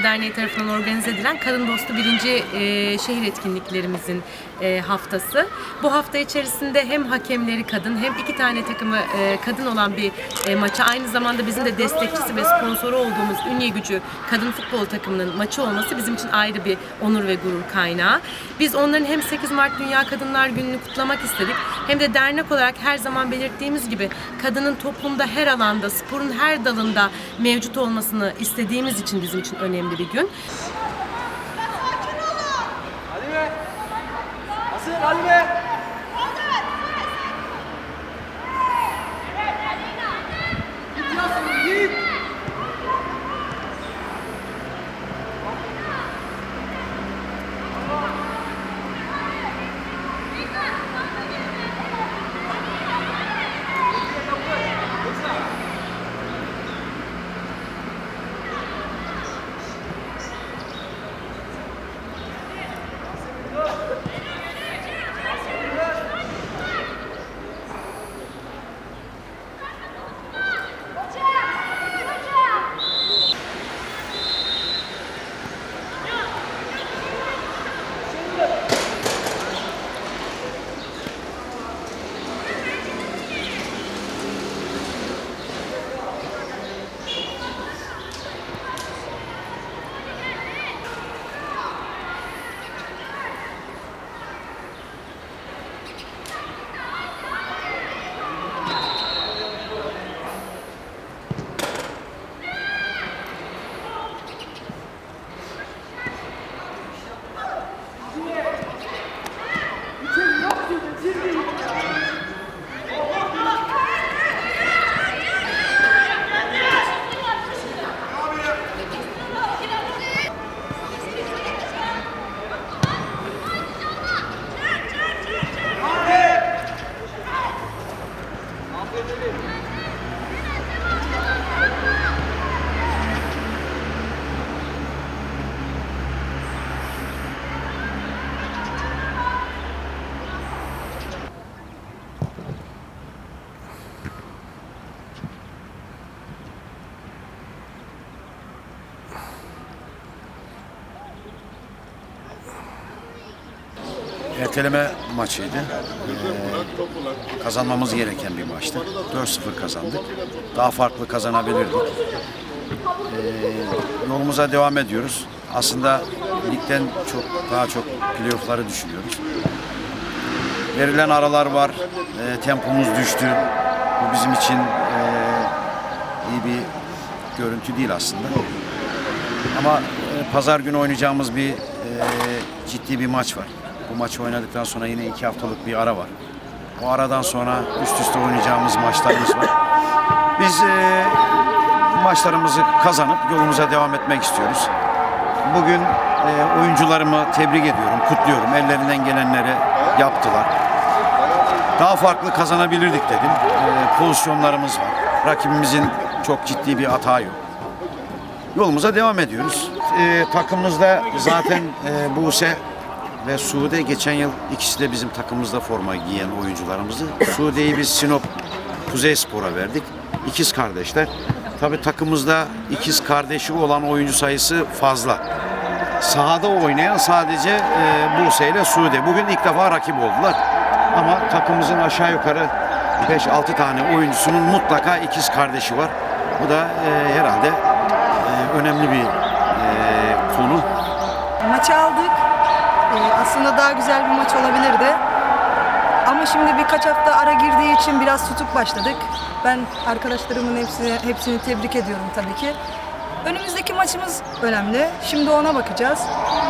Anadolu Derneği tarafından organize edilen Kadın Dostu birinci e, şehir etkinliklerimizin e, haftası. Bu hafta içerisinde hem hakemleri kadın hem iki tane takımı e, kadın olan bir e, maça aynı zamanda bizim de destekçisi ve sponsoru olduğumuz Ünye Gücü kadın futbol takımının maçı olması bizim için ayrı bir onur ve gurur kaynağı. Biz onların hem 8 Mart Dünya Kadınlar Günü'nü kutlamak istedik hem de dernek olarak her zaman belirttiğimiz gibi kadının toplumda her alanda, sporun her dalında mevcut olmasını istediğimiz için bizim için önemli bir gün. Erteleme maçıydı. Kazanmamız gereken bir maçtı. 4-0 kazandık. Daha farklı kazanabilirdik. Ee, yolumuza devam ediyoruz. Aslında ligden çok daha çok playoff'ları düşünüyoruz. Verilen aralar var. Ee, tempomuz düştü. Bu bizim için ee, iyi bir görüntü değil aslında. Ama e, pazar günü oynayacağımız bir e, ciddi bir maç var. Bu maçı oynadıktan sonra yine iki haftalık bir ara var. O aradan sonra üst üste oynayacağımız maçlarımız var. Biz e, maçlarımızı kazanıp yolumuza devam etmek istiyoruz. Bugün e, oyuncularımı tebrik ediyorum, kutluyorum. Ellerinden gelenleri yaptılar. Daha farklı kazanabilirdik dedim. E, pozisyonlarımız var. Rakibimizin çok ciddi bir hata yok yolumuza devam ediyoruz. Ee, takımımızda zaten e, Buse ve Sude geçen yıl ikisi de bizim takımımızda forma giyen oyuncularımızdı. Sude'yi biz Sinop Kuzey Spor'a verdik. İkiz kardeşler. Tabi takımımızda ikiz kardeşi olan oyuncu sayısı fazla. Sahada oynayan sadece e, Buse ile Sude. Bugün ilk defa rakip oldular. Ama takımımızın aşağı yukarı 5-6 tane oyuncusunun mutlaka ikiz kardeşi var. Bu da e, herhalde e, önemli bir e, konu. Aslında daha güzel bir maç olabilirdi. Ama şimdi birkaç hafta ara girdiği için biraz tutuk başladık. Ben arkadaşlarımın hepsini, hepsini tebrik ediyorum tabii ki. Önümüzdeki maçımız önemli. Şimdi ona bakacağız.